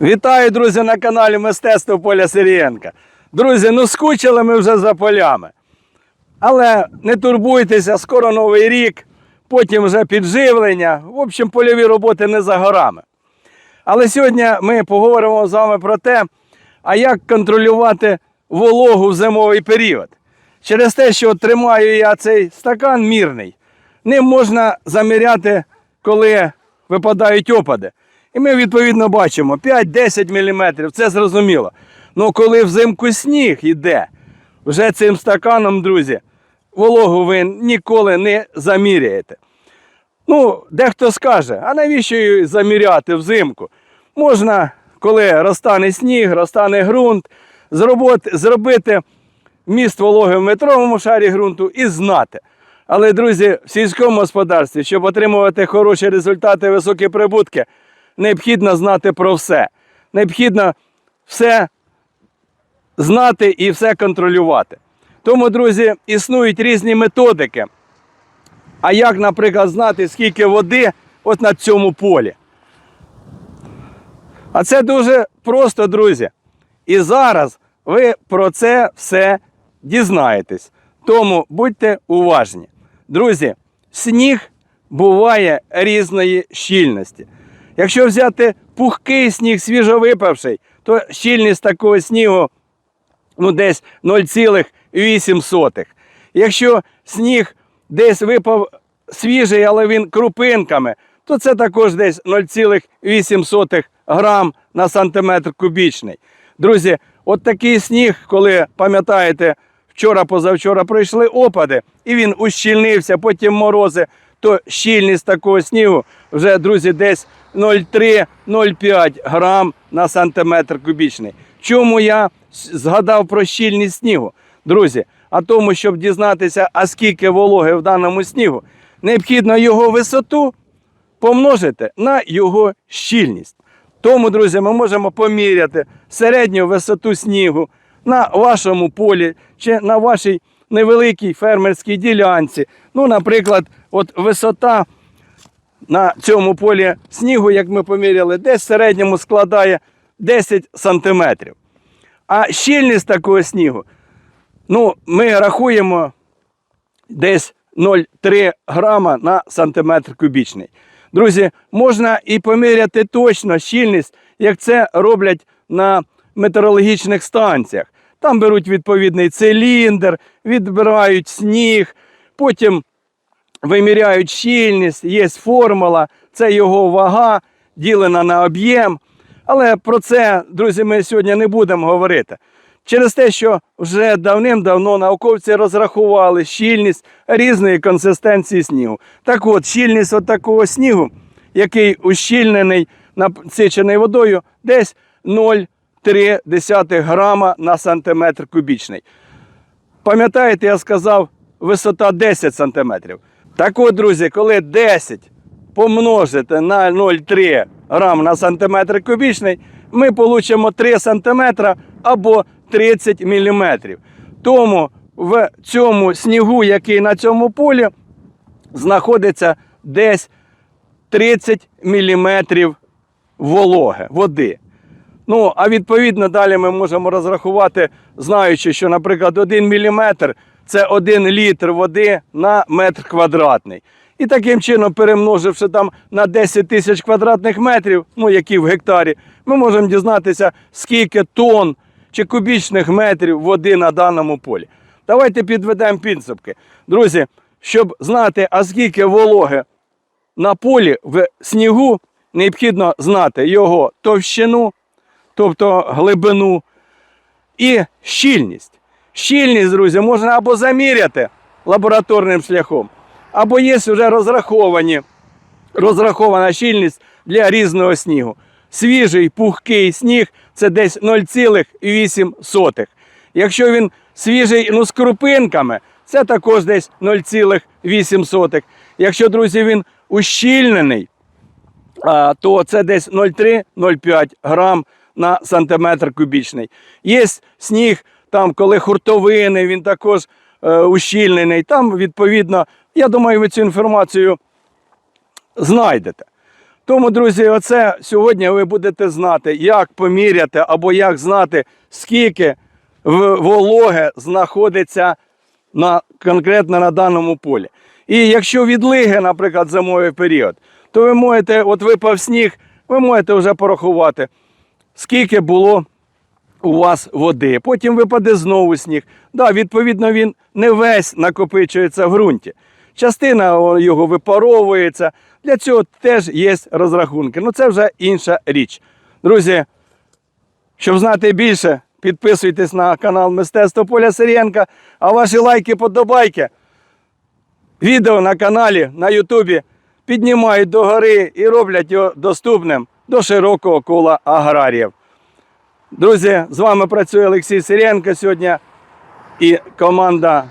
Вітаю, друзі, на каналі Мистецтво Поля Сирієнка. Друзі, ну скучили ми вже за полями. Але не турбуйтеся, скоро новий рік, потім вже підживлення. В общем, польові роботи не за горами. Але сьогодні ми поговоримо з вами про те, а як контролювати вологу в зимовий період. Через те, що тримаю я цей стакан мірний, ним можна заміряти, коли випадають опади. І ми відповідно бачимо 5-10 мм, це зрозуміло. Ну коли взимку сніг йде, вже цим стаканом, друзі, вологу ви ніколи не заміряєте. Ну, дехто скаже, а навіщо її заміряти взимку? Можна, коли розтане сніг, розтане ґрунт, зробити міст вологи в метровому шарі ґрунту і знати. Але, друзі, в сільському господарстві, щоб отримувати хороші результати, високі прибутки, необхідно знати про все. Необхідно все знати і все контролювати. Тому, друзі, існують різні методики. А як, наприклад, знати, скільки води от на цьому полі? А це дуже просто, друзі. І зараз ви про це все дізнаєтесь. Тому будьте уважні. Друзі, сніг буває різної щільності. Якщо взяти пухкий сніг, свіжовипавший, то щільність такого снігу ну, десь 0,8. Якщо сніг десь випав свіжий, але він крупинками, то це також десь 0,8 грам на сантиметр кубічний. Друзі, от такий сніг, коли пам'ятаєте, вчора-позавчора пройшли опади, і він ущільнився, потім морози, то щільність такого снігу вже, друзі, десь 0,3-0,5 грам на сантиметр кубічний. Чому я згадав про щільність снігу? Друзі, а тому, щоб дізнатися, а скільки вологи в даному снігу, необхідно його висоту помножити на його щільність. Тому, друзі, ми можемо поміряти середню висоту снігу на вашому полі чи на вашій невеликій фермерській ділянці. Ну, наприклад, от висота на цьому полі снігу, як ми поміряли, десь в середньому складає 10 сантиметрів. А щільність такого снігу, ну, ми рахуємо десь 0,3 грама на сантиметр кубічний. Друзі, можна і поміряти точно щільність, як це роблять на метеорологічних станціях. Там беруть відповідний циліндр, відбирають сніг, потім виміряють щільність, є формула, це його вага, ділена на об'єм. Але про це, друзі, ми сьогодні не будемо говорити. Через те, що вже давним-давно науковці розрахували щільність різної консистенції снігу. Так от, щільність от такого снігу, який ущільнений, насичений водою, десь 0,3 грама на сантиметр кубічний. Пам'ятаєте, я сказав, висота 10 сантиметрів. Так от, друзі, коли 10 помножити на 0,3 грам на сантиметр кубічний, ми получимо 3 сантиметра або 30 міліметрів. Тому в цьому снігу, який на цьому полі, знаходиться десь 30 міліметрів вологи, води. Ну, а відповідно далі ми можемо розрахувати, знаючи, що, наприклад, 1 мм це 1 літр води на метр квадратний. І таким чином, перемноживши там на 10 тисяч квадратних метрів, ну які в гектарі, ми можемо дізнатися, скільки тонн чи кубічних метрів води на даному полі. Давайте підведемо підсумки. Друзі, щоб знати, а скільки вологи на полі в снігу, необхідно знати його товщину, тобто глибину і щільність. Щільність, друзі, можна або заміряти лабораторним шляхом, або є вже розраховані, розрахована щільність для різного снігу. Свіжий пухкий сніг це десь 0,8. Якщо він свіжий ну, з крупинками, це також десь 0,8. Якщо, друзі, він ущільнений, то це десь 0,3-0,5 грам на сантиметр кубічний. Є сніг, там, коли хуртовини, він також е, ущільнений. Там, відповідно, я думаю, ви цю інформацію знайдете. Тому, друзі, оце сьогодні ви будете знати, як поміряти або як знати, скільки вологи знаходиться на, конкретно на даному полі. І якщо відлиги, наприклад, зимовий період, то ви можете, от випав сніг, ви можете вже порахувати, скільки було у вас води. Потім випаде знову сніг. Да, відповідно, він не весь накопичується в ґрунті. Частина його випаровується. Для цього теж є розрахунки. Ну це вже інша річ. Друзі, щоб знати більше, підписуйтесь на канал Мистецтво Поля Сирієнка, а ваші лайки, подобайки. Відео на каналі на Ютубі піднімають до гори і роблять його доступним до широкого кола аграріїв. Друзі, з вами працює Олексій Сиренко сьогодні і команда,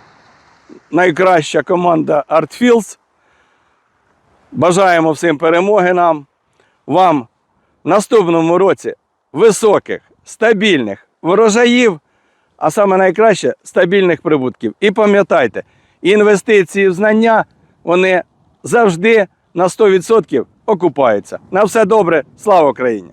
найкраща команда ArtFields. Бажаємо всім перемоги нам, вам в наступному році високих, стабільних врожаїв, а саме найкраще стабільних прибутків. І пам'ятайте, інвестиції в знання вони завжди на 100% окупаються. На все добре, слава Україні!